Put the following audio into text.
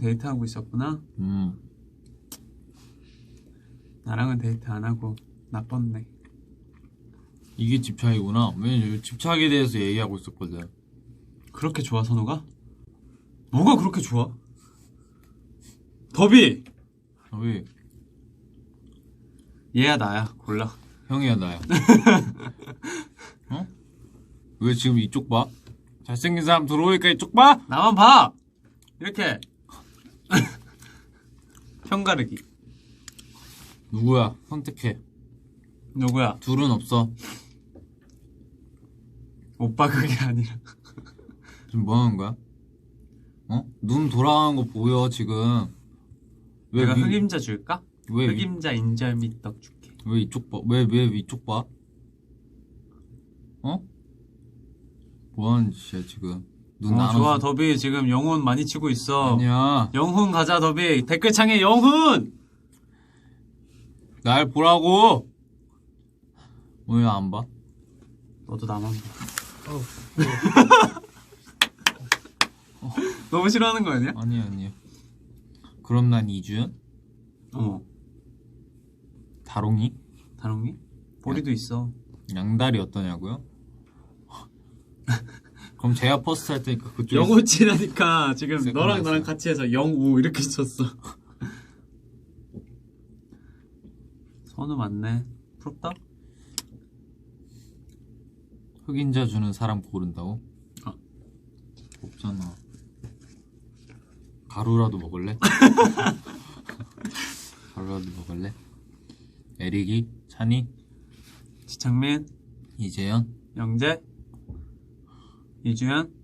데이트하고 있었구나. 음. 나랑은 데이트 안 하고 나빴네. 이게 집착이구나. 왜냐면 집착에 대해서 얘기하고 있었거든. 그렇게 좋아 선우가? 뭐가 그렇게 좋아? 더비 아, 왜? 얘야 나야 골라. 형이야, 나야. 어? 왜 지금 이쪽 봐? 잘생긴 사람 들어오니까 이쪽 봐? 나만 봐. 이렇게 편가르기. 누구야? 선택해. 누구야? 둘은 없어. 오빠 그게 아니라. 지금 뭐 하는 거야? 어? 눈 돌아가는 거 보여, 지금. 왜, 내가 위- 흑임자 줄까? 왜, 위- 흑임자 인절 미 떡 줄게. 왜 이쪽 봐? 왜, 왜 이쪽 봐? 어? 뭐 하는 짓이야, 지금. 눈 어, 나눠서. 좋아 더비 지금 영혼 많이 치고 있어. 아니야. 영훈 가자 더비 댓글창에 영훈. 날 보라고! 왜 안 봐? 너도 나만 봐. 너무 싫어하는 거 아니야? 아니, 아니야. 그럼 난 이주연? 어. 다롱이? 다롱이? 보리도 있어. 양다리 어떠냐고요? 그럼 제가 퍼스트 할 테니까 그쪽에 영우치라니까 지금 너랑. 나랑 같이 해서 영우 이렇게 썼어. 선우 맞네. 부럽다. 흑인자 주는 사람 고른다고? 아. 없잖아. 가루라도 먹을래? 가루라도 먹을래? 에릭이? 찬이? 지창민, 이재현? 영재, 이주연,